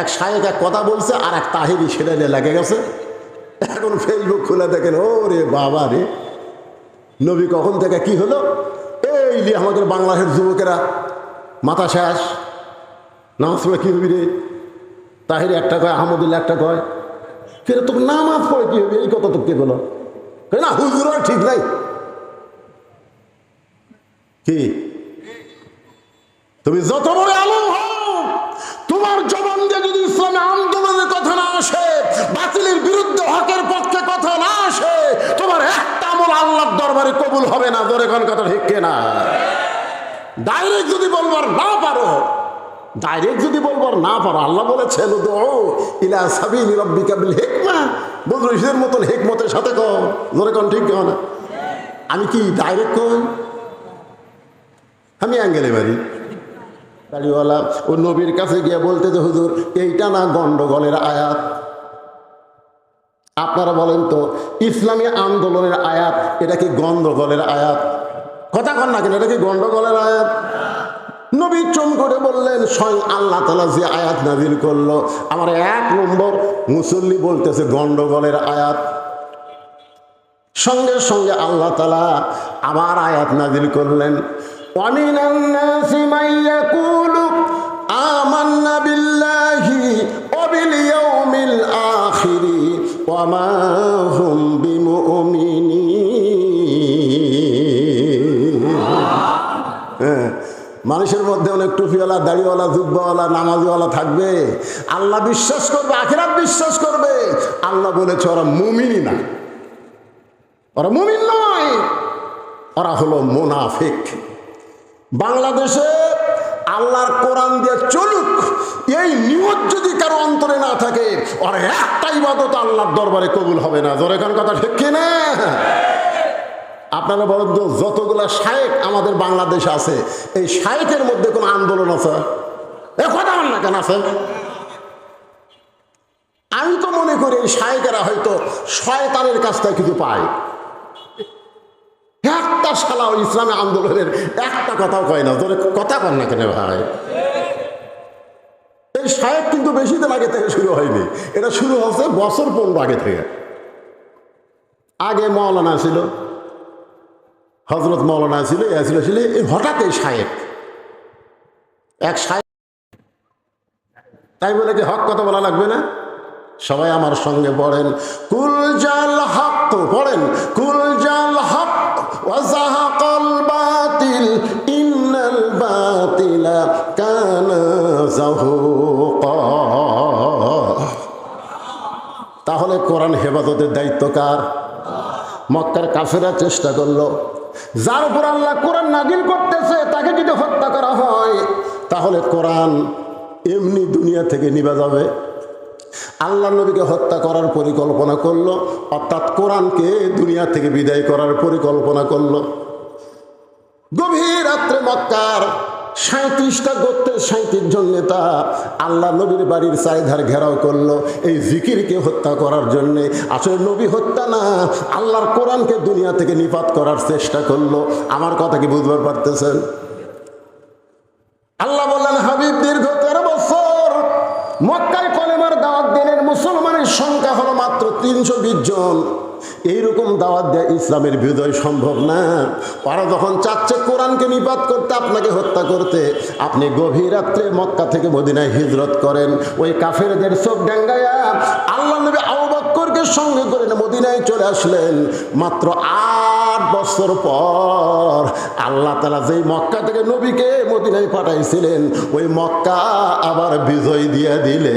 এক শায়েক এক কথা বলছে আর এক তাহিরি সেটা লেগে গেছে। এখন ফেসবুক খুলে দেখেন ও রে বাবা রে। নবী কখন থেকে কি হলো? এই যে আমাদের বাংলাদেশের যুবকেরা, মাথা শেষ নামাজ পড়ে কি হবি রে? তাহির একটা কয়, আহমদুল্লাহ একটা কয়। ফের তোকে নামাজ পড়ে কি হবে? এই কথা তো কে বলো? না, হুজুর ঠিক নাই। কি? তুমি যত বড় আলম হও, তোমার জবান দরবারে কবুল হবে না ধরে কোন কথা ঠিক না ডাইরেক্ট যদি বলবার না পারো ডাইরেক্ট যদি বলবার না পারো, আল্লাহ বলেছেন ইলা সাবিলি রাব্বিকা বিল হিকমা। বদরুশের মতন হিকমতের সাথে কও ধরে কোন ঠিক কও না আমি কি ডাইরেক্ট কই? আমি অ্যাঙ্গেলে মারি। দাড়িওয়ালা ও নবীর কাছে গিয়ে বলতে যে, হুজুর, এইটা না গন্ডগোলের আয়াত। আপনারা বলেন তো, ইসলামী আন্দোলনের আয়াত, এটা কি গন্ডগোলের আয়াত? কথা কন না কেন, এটা কি গন্ডগোলের আয়াত? নবী চম করে বললেন, স্বয়ং আল্লাহ তালা যে আয়াত নাজিল করল, আমার এক নম্বর মুসল্লি বলতেছে গন্ডগোলের আয়াত। সঙ্গে সঙ্গে আল্লাহ তালা আবার আয়াত নাজিল করলেন অমিনান্না সিমাইয়া কুলু আমান্না বিল্লা وما هم بمؤمنين হ্যাঁ, মানুষের মধ্যে অনেক টুপিওয়ালা দাড়িওয়ালা জুব্বাওয়ালা নামাজিওয়ালা থাকবে আল্লাহ বিশ্বাস করবে আখিরাত বিশ্বাস করবে আল্লাহ বলেছে ওরা মুমিনই না ওরা মুমিন নয় ওরা হলো মোনাফিক বাংলাদেশে আল্লাহর কোরআন দিয়ে চলুক এই নিয়ত যদি কারও অন্তরে না থাকে, আর একটা ইবাদত আল্লাহর দরবারে কবুল হবে না। জোরে কান কথা ঠিক না আপনারা বলেন তো, যতগুলা শায়েক আমাদের বাংলাদেশে আছে, এই শায়েকের মধ্যে কোনো আন্দোলন আছে? এ কথা কেন আছে? আমি তো মনে করি এই শায়েকেরা হয়তো শয়তানের কাছ থেকে কিছু পায়। একটা শালা ইসলামী আন্দোলনের একটা কথাও কয় না। তোরে কথা কর না কেন ভাই? এই কিন্তু বেশি দিন আগে থেকে শুরু হয়নি। এটা শুরু হচ্ছে বছর পনেরো আগে থেকে। আগে মৌলানা ছিল হজরত মৌলানা ছিল, এ ছিল ছিল হঠাৎ এই সাহেব এক সাহেব তাই বলে কি হক কথা বলা লাগবে না? সবাই আমার সঙ্গে পড়েন। কুল জাল হক পড়েন। কুল জাল হক ওয়াজাহাকাল বাতিল, ইন্নাল বাতিলা কানা যাহুকা তাহলে কোরআন হেফাজতের দায়িত্ব কার? মক্কার কাফেরা চেষ্টা করল। যার উপর আল্লাহ কোরআন নাজিল করতেছে, তাকে যদি হত্যা করা হয়, তাহলে কোরআন এমনি দুনিয়া থেকে নিবে যাবে। আল্লাহ নবীকে হত্যা করার পরিকল্পনা করল, অর্থাৎ কোরআনকে দুনিয়া থেকে বিদায় করার পরিকল্পনা করল। গভীর রাত্রে মক্কার সাঁত্রিশটা গোত্রের সাঁত্রিশ জন নেতা আল্লাহ নবীর বাড়ির চারিধার ঘেরাও করল। এই জিকিরকে হত্যা করার জন্যে আসলে নবী হত্যা না, আল্লাহর কোরআনকে দুনিয়া থেকে নিপাত করার চেষ্টা করল। আমার কথা কি বুঝবার পারতেছেন? আল্লাহ বললেন, হাবিব, দীর্ঘ তেরো বছর মক্কায় কলেমার দাওয়াত দিলেন মুসলমানের সংখ্যা হলো মাত্র তিনশো বিশ জন। এইরকম দাওয়াত দেওয়া ইসলামের বিজয় সম্ভব না। ওরা যখন চাচ্ছে কোরআনকে নিপাত করতে, আপনাকে হত্যা করতে, আপনি গভীর রাত্রে মক্কা থেকে মদিনায় হিজরত করেন। ওই কাফেরদের চোখ ডাঙ্গায়া আল্লাহ নবী আবু সঙ্গে করে মদিনায় চলে আসলেন। মাত্র আট বছর পর আল্লাহ তালা যেই মক্কা থেকে নবীকে মদিনায় পাঠাইছিলেন, ওই মক্কা আবার বিজয় দিয়ে দিলে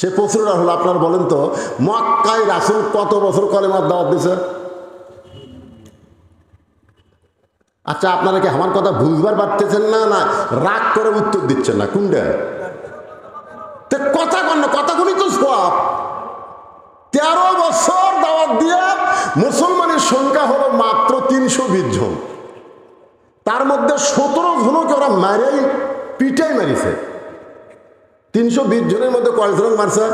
সে প্রশ্নটা হলো আপনার বলেন তো, মক্কায় রাসুল কত বছর কলেমার দাওয়াত দিছে? আচ্ছা আপনারা কি আমার কথা বুঝবার পারতেছেন না না রাগ করে উত্তর দিচ্ছেন না? কোনটা? তো কথা কন কথাগুলি তো সব। তেরো বছর দাওয়াত দিয়ে মুসলমানের সংখ্যা হলো মাত্র তিনশো বিশ জন। তার মধ্যে সতেরো জনকে ওরা মারেই, পিটাই মারিছে। তিনশো বিশ জনের মধ্যে কয়জন মারছে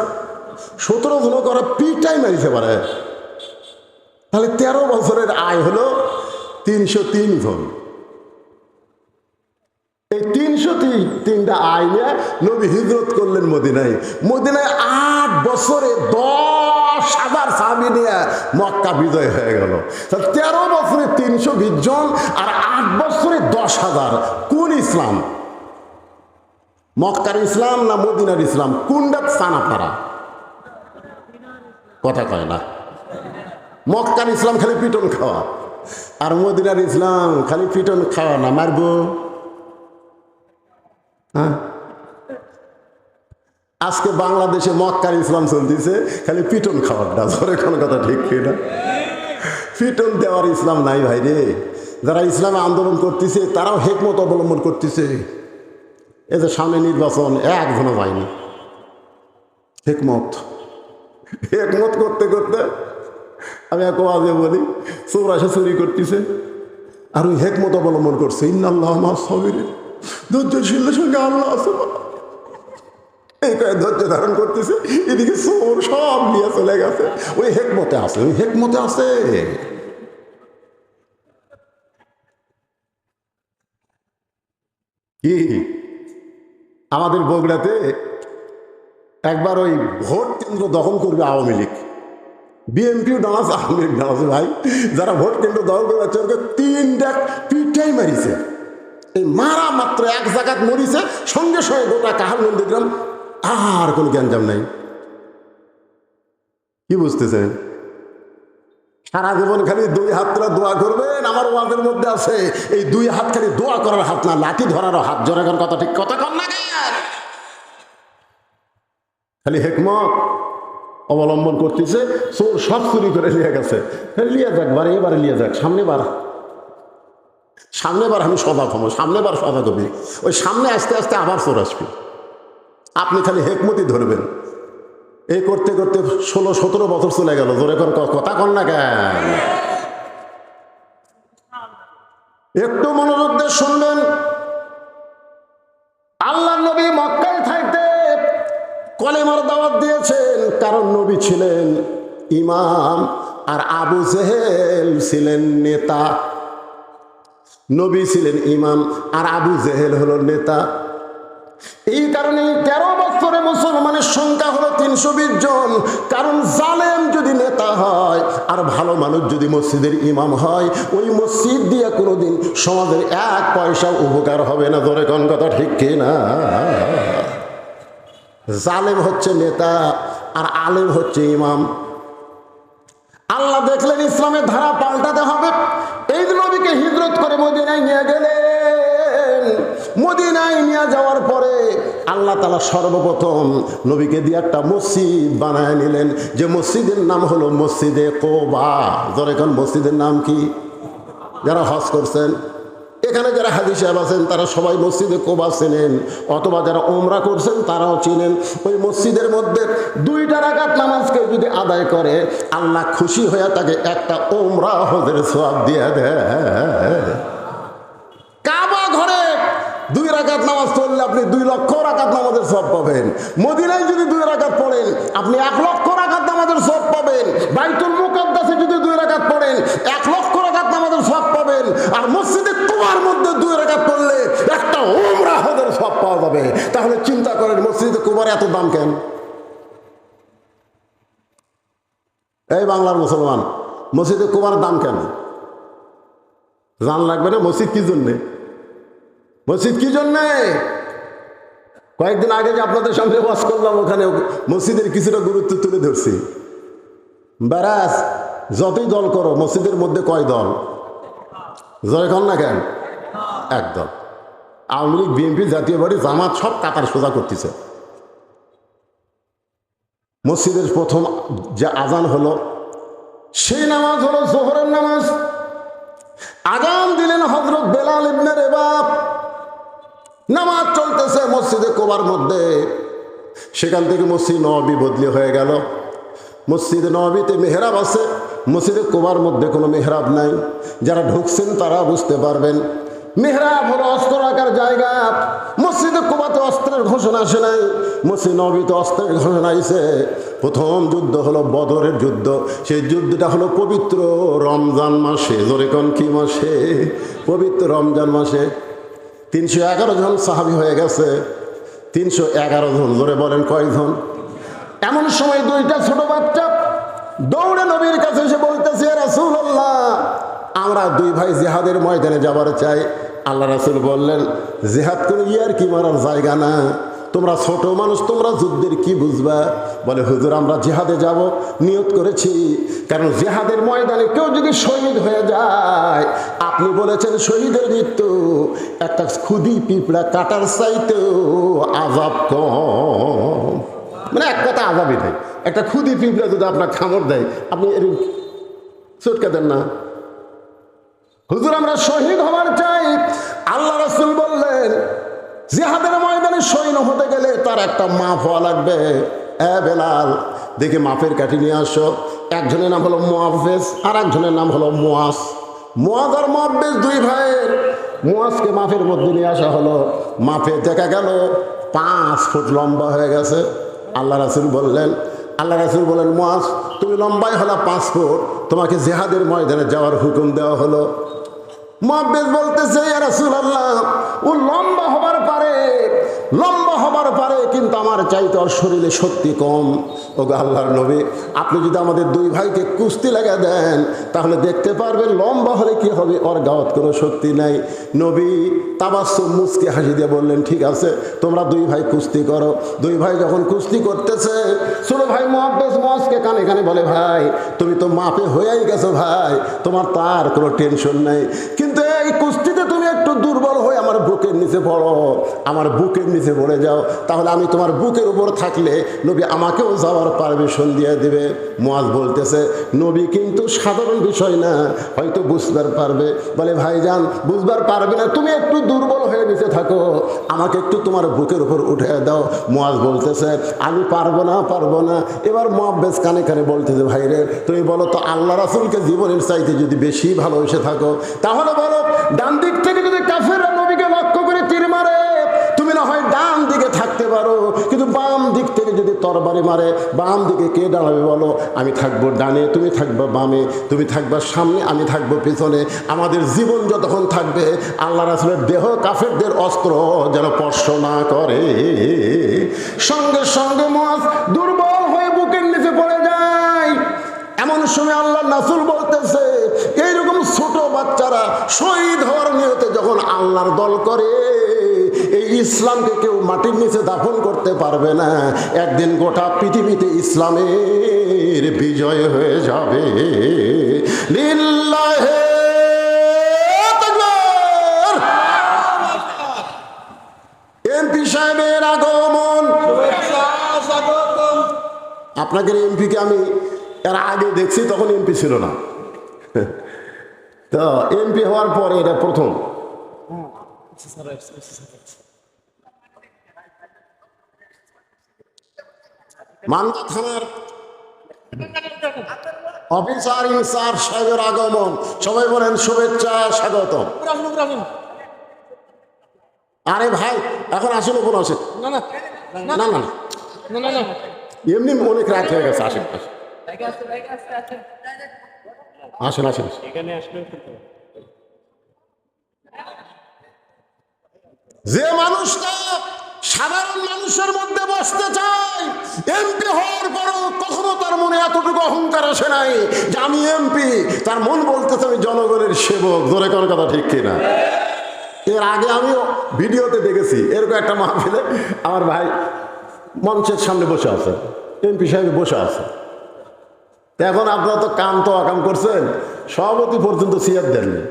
সতেরো জনকে করা পিটাই মারিছে পারে। তাহলে তেরো বছরের আয় হলো তিনশো তিন জন এই তিনশো তিনটা আয় নিয়ে নবী হিজরত করলেন মদিনায়। মদিনায় আট বছরে দশ হাজার সাবি নিয়ে মক্কা বিজয় হয়ে গেল। তেরো বছরে তিনশো বিশ জন আর আট বছরে দশ হাজার। কোন ইসলাম? মক্কার ইসলাম না মদিনার ইসলাম? কোনটা স্থান আপনারা? কথা কয় না। মক্কার ইসলাম খালি পিটন খাওয়া, আর মদিনার ইসলাম খালি পিটন খাওয়া না, মারবো। হ্যাঁ? আজকে বাংলাদেশে মক্কার ইসলাম চলতেছে, খালি পিটন খাওয়ারটা ধরে কোনো কথা ঠিক না? পিটন দেওয়ার ইসলাম নাই ভাই রে। যারা ইসলামে আন্দোলন করতেছে, তারাও হেকমত অবলম্বন করতেছে। এই যে সামনে নির্বাচন একজনও পায়নি হেকমত। হেকমত করতে করতে আমি এক আজে বলি চোর আসে চুরি করতেছে। আর ওই হেকমত অবলম্বন করছে ইন্নাল্লাহ আমার সবির ধৈর্যশীলের সঙ্গে আল্লাহ আছে এই ধৈর্য ধারণ করতেছে এদিকে চোর সব নিয়ে চলে গেছে। ওই হেকমতে আছে ওই হেকমতে আছে। কি? আমাদের বগুড়াতে একবার ওই ভোট কেন্দ্র দখল করবে আওয়ামী লীগ। বিএনপিও ডানাস আওয়ামী লীগ ডানাস ভাই। যারা ভোট কেন্দ্র দখল করে যাচ্ছে ওকে তিনটা পিঠাই মারিছে। এই মারা মাত্র এক জায়গাত মরিছে, সঙ্গে সঙ্গে গোটা কাহার নন্দীগ্রাম। আর কোনো গ্যাঞ্জাম নাই। কি বুঝতেছেন? সারা জীবন খালি দুই হাত করে দোয়া করবেন, আমার ওয়াজের মধ্যে আছে, এই দুই হাত খালি দোয়া করার হাত না, লাঠি ধরারও হাত। জোরাগার কথা ঠিক, কথা কর না খালি হেকমত অবলম্বন করতেছে সব চুরি করে নিয়ে গেছে। লিয়ে যাক, বারে এবারে লিয়ে যাক, সামনে বার। সামনে বার আমি সজাগ হব সামনে বার সজাগ হবি ওই সামনে আস্তে আস্তে আবার চোর আসবে। আপনি খালি হেকমতি ধরবেন। এই করতে করতে ষোলো, সতেরো বছর চলে গেল। জোরে করে কথা কন না কেন? একটু মনোযোগ দিয়ে শুনবেন। আল্লাহ নবী মক্কায় থাকতে কলেমার দাওয়াত দিয়েছেন, কারণ নবী ছিলেন ইমাম আর আবু জেহেল ছিলেন নেতা। নবী ছিলেন ইমাম আর আবু জেহেল হলো নেতা। এই কারণে তেরো বছরে মুসলমানের সংখ্যা হলো তিনশো বিশ জন। কারণ জালেম যদি নেতা হয় আর ভালো মানুষ যদি মসজিদের ইমাম হয়, ওই মসজিদ দিয়ে কোনোদিন সমাজের এক পয়সা উপকার হবে না। ধরে কোন কথা ঠিক কি না? জালেম হচ্ছে নেতা আর আলেম হচ্ছে ইমাম। আল্লাহ দেখলেন ইসলামের ধারা পাল্টাতে হবে। এই নবীকে হিজরত করে মদিনায় নিয়ে গেলেন। মদিনায় নিয়ে যাওয়ার আল্লাহ তালা সর্বপ্রথম নবীকে দিয়ে একটা মসজিদ বানায় নিলেন। যে মসজিদের নাম হলো মসজিদে কোবা। ধর এখন মসজিদের নাম কি? যারা হজ করছেন। এখানে যারা হাজি সাহেব আছেন, তারা সবাই মসজিদে কোবা চেনেন। অথবা যারা ওমরা করছেন, তারাও চিনেন। ওই মসজিদের মধ্যে দুইটা রাকাত নামাজকে যদি আদায় করে, আল্লাহ খুশি হয়ে তাকে একটা ওমরা হজের সব দিয়ে দেয়। দুই রাকাত নামাজ পড়লে আপনি দুই লক্ষ রাকাত নামাজের সব পাবেন। মদিনায় যদি দুই রাকাত পড়েন, আপনি এক লক্ষ রাকাত নামাজের সব পাবেন। বাইতুল মুকদ্দাসে যদি দুই রাকাত পড়েন, এক লক্ষ রাকাত নামাজের সব পাবেন। আর মসজিদে তোমার মধ্যে দুই রাকাত পড়লে একটা ওমরা হজের সব পাওয়া যাবে। তাহলে চিন্তা করেন, মসজিদে কুমার এত দাম কেন? এই বাংলার মুসলমান, মসজিদে কুমার দাম কেন? জান লাগবে না মসজিদ কি জন্যে? মসজিদ কি জন্যে? কয়েকদিন আগে যে আপনাদের সঙ্গে বাস করলাম, ওখানে মসজিদের কিছুটা গুরুত্ব তুলে ধরছি। ব্যারাস যতই দল করো, মসজিদের মধ্যে কয় দল? জয় কন না কেন? এক দল। আওয়ামী লীগ, বিএনপি, জাতীয় বাড়ি জামাত সব কাতার সোজা করতেছে। মসজিদের প্রথম যে আজান হলো, সেই নামাজ হলো জোহরের নামাজ। আগাম দিলেন হজরত বেলাল ইবনে রেবাব নামাজ চলতেছে মসজিদে কোবার মধ্যে। সেখান থেকে মসজিদ নবী বদলি হয়ে গেল। মসজিদ নবীতে মেহরাব আছে। মসজিদে কোবার মধ্যে কোনো মেহরাব নাই। যারা ঢুকছেন তারা বুঝতে পারবেন। মেহরাব হলো অস্ত্র রাখার জায়গা। মসজিদে কোবাতে অস্ত্রের ঘোষণা আসে নাই। মসজিদ নবীতে অস্ত্রের ঘোষণা আইছে। প্রথম যুদ্ধ হলো বদরের যুদ্ধ। সেই যুদ্ধটা হলো পবিত্র রমজান মাসে। জোরে কোন কি মাসে? পবিত্র রমজান মাসে। তিনশো এগারো জন সাহাবি হয়ে গেছে। তিনশো এগারো জন, জোরে বলেন কয়জন? এমন সময় দুইটা ছোট বাচ্চা দৌড়ে নবীর কাছে এসে বলতেছে রাসুল্লাহ আমরা দুই ভাই জেহাদের ময়দানে যাবার চাই। আল্লাহ রাসুল বললেন, জেহাদ করে ইয়ার কি মারার জায়গা না। তোমরা ছোট মানুষ, তোমরা যুদ্ধের কি বুঝবা? বলে, হুজুর, আমরা জেহাদে যাব নিয়ত করেছি। কারণ জেহাদের ময়দানে কেউ যদি শহীদ হয়ে যায়, আপনি বলেছেন শহীদের মৃত্যু। একটা খুদি পিঁপড়া কাটার চাইতেও আজাব কম। মানে এক কথা আজাবই নেই। একটা খুদি পিঁপড়া যদি আপনার খামড় দেয়, আপনি এর চটকা দেন না। হুজুর, আমরা শহীদ হওয়ার চাই। আল্লাহ রসুল বললেন জিহাদের ময়দানে সৈন্য হতে গেলে তার একটা মাপ হওয়া লাগবে। এ বেলাল, দেখে মাপের কাঠি নিয়ে আসো। একজনের নাম হলো মোয়াফেজ আর একজনের নাম হলো মোয়াস। মোয়াজ আর মোয়াফেজ দুই ভাইয়ের। মোয়াজকে মাফের মধ্যে নিয়ে আসা হলো। মাপে দেখা গেল পাঁচ ফুট লম্বা হয়ে গেছে। আল্লাহ রাসুল বললেন, আল্লাহ রাসুল বলেন মোয়াজ তুমি লম্বাই হলো পাঁচ ফুট। তোমাকে জেহাদের ময়দানে যাওয়ার হুকুম দেওয়া হলো। মহাবেজ বলতেছে রাসুল আল্লাহ ও লম্বা হবার পারে লম্বা হবার পারে, কিন্তু আমার চাইতে ওর শরীরে শক্তি কম। ও গো আল্লাহর নবী, আপনি যদি আমাদের দুই ভাইকে কুস্তি লাগা দেন, তাহলে দেখতে পারবেন লম্বা হলে কি হবে, ওর গাওয়াত কোনো শক্তি নাই। নবী তাবাসুম মুসকে হাসি দিয়ে বললেন, ঠিক আছে, তোমরা দুই ভাই কুস্তি করো। দুই ভাই যখন কুস্তি করতেছে, ছোট ভাই মহাব্বেস মহাজকে কানে কানে বলে, ভাই, তুমি তো মাপে হয়েই গেছো ভাই, তোমার তার কোনো টেনশন নাই। কিন্তু এই কুস্তিতে বুকের নিচে পড়ো, আমার বুকের নিচে পড়ে যাও। তাহলে আমি তোমার বুকের উপর থাকলে নবী আমাকেও যাওয়ার পারমিশন দিয়ে দিবে। মোয়াজ বলতেছে, নবী কিন্তু সাধারণ বিষয় না, হয়তো বুঝবার পারবে। বলে, ভাইজান, বুঝবার পারবে না, তুমি একটু দুর্বল হয়ে নিচে থাকো। আমাকে একটু তোমার বুকের উপর উঠে দাও। মোয়াজ বলতেছে, আমি পারব না পারব না। এবার মহাব্বেস কানে কানে বলতেছে ভাইরে তুমি বলো তো, আল্লাহ রাসুলকে জীবনের চাইতে যদি বেশি ভালোবেসে থাকো, তাহলে বলো, ডান দিক থেকে যদি কাফেররা মারে। তুমি না হয় ডান দিকে থাকতে পারো, কিন্তু বাম দিক থেকে যদি তরবারি মারে, বাম দিকে কে দাঁড়াবে বলো? আমি থাকব ডানে, তুমি থাকবে বামে, তুমি থাকবে সামনে, আমি থাকব পিছনে। আমাদের জীবন যতক্ষণ থাকবে, আল্লাহ রাসুলের দেহ কাফেরদের অস্ত্র যেন স্পর্শ না করে। সঙ্গে সঙ্গে মাছ দুর্বল হয়ে বুকের নিচে পড়ে যায়। এমন সময় আল্লাহ নাসুল বলতেছে, এইরকম ছোট বাচ্চারা শহীদ হওয়ার নিয়তে যখন আল্লাহর দল করে ইসলামকে কেউ মাটির নিচে দাফন করতে পারবে না। একদিন গোটা পৃথিবীতে ইসলামের বিজয় হয়ে যাবে। লিল্লাহে! এমপি সাহেবের আগমন। আপনাদের এমপিকে আমি এর আগে দেখছি, তখন এমপি ছিল না। তো এমপি হওয়ার পরে এটা প্রথম। মান্দা থানার অফিসার ইনচার্জ সাহেবের আগমন। সবাই বলেন শুভেচ্ছা স্বাগত আরে ভাই এখন না না। না এমনি অনেক রাত হয়ে গেছে আসেন আসেন। আসেন যে মানুষটা সাধারণ মানুষের মধ্যে বসতে চায়। এমপি হওয়ার পরও কখনো তার মনে এতটুকু অহংকার আসে নাই যে আমি এমপি তার মন বলতেছে আমি জনগণের সেবক। ধরে কোনো কথা ঠিক কিনা? এর আগে আমিও ভিডিওতে দেখেছি, এরকম একটা মাহফিলে আমার ভাই মঞ্চের সামনে বসে আছে এমপি সাহেব বসে আছে। এখন আপনারা তো কাম তো অকাম করছেন, সভাপতি পর্যন্ত সিয়ার দেননি।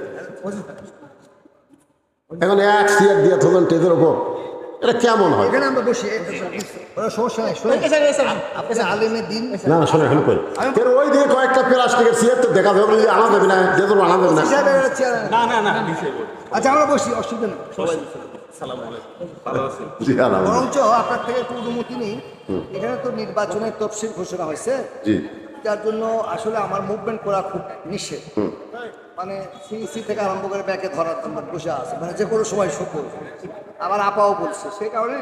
এখন এক সিয়ার দিয়ে থাকলেন টেজের ওপর। এটা কেমন হয়? এখানে আমরা বসি ওরা সমস্যা নাই শোনেন। দিন। না না শোনো এখন কই? এর ওই দিকে কয়েকটা প্লাস্টিকের সিয়ার তো দেখা যাবে যে আনা যাবে না যে তোর আনা যাবে না। না না না আচ্ছা আমরা বসি অসুবিধা নেই। বরঞ্চ আপনার থেকে একটু অনুমতি নেই। এখানে তো নির্বাচনের তফসিল ঘোষণা হয়েছে। যার জন্য আসলে আমার মুভমেন্ট করা খুব নিষেধ। মানে সিইসি থেকে আরম্ভ করে ব্যাকে ধরার জন্য বসে আছে। মানে যে কোনো সময় শুকর আবার আপাও বলছে। সেই কারণে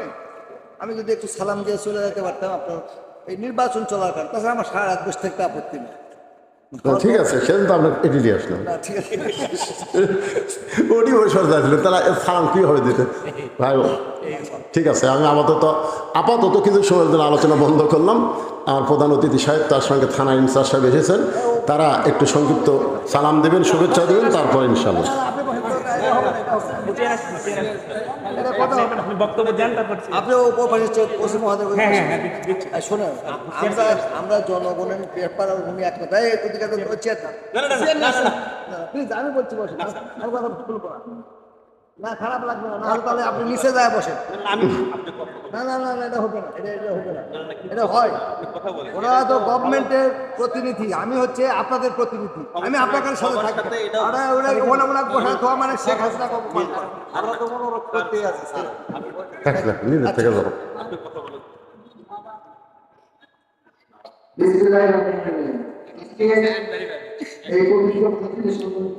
আমি যদি একটু সালাম দিয়ে চলে যেতে পারতাম আপনার এই নির্বাচন চলার কারণে। তাছাড়া আমার সারা রাত বসে থাকতে আপত্তি নেই। ঠিক আছে সেদিন তো আপনার এটি নিয়ে আসলাম। ওটি ওই সর যাচ্ছিলেন তারা সালাম কীভাবে দিতে? ভাই ঠিক আছে আমি আপাতত আপাতত কিছু সময়ের জন্য আলোচনা বন্ধ করলাম। আমার প্রধান অতিথি সাহেব তার সঙ্গে থানা ইনচার্জ সাহেব এসেছেন। তারা একটু সংক্ষিপ্ত সালাম দেবেন শুভেচ্ছা দেবেন তারপরে ইনশাল্লাহ হ্যাঁ হ্যাঁ হ্যাঁ আমরা আমরা জনগণের পেপার ভূমি এক কথা এই ওদিকে তো চেয়ার না না, না, না, চেয়ার না, না, প্লিজ আমি বলছি বসে আর কথা না খারাপ লাগবে না নাহলে তাহলে আপনি নিচে যায় বসেন। আমি। না না না না, এটা হবে না এটা এটা হবে না এটা হয়। কথা ওরা তো গভর্নমেন্টের প্রতিনিধি আমি হচ্ছে আপনাদের প্রতিনিধি। আমি আপনাদের সাথে থাকব। ওরা ওরা ওনা ওনা বসা তো মানে শেখ হাসিনা আমরা তো অনুরোধ করতেই আছি স্যার। থাক না, থেকে যাব আপনি কথা বলেন। বিসমিল্লাহিররহমানিররহিম। আজকে এই পবিত্র ভারতীয় সম্মানিত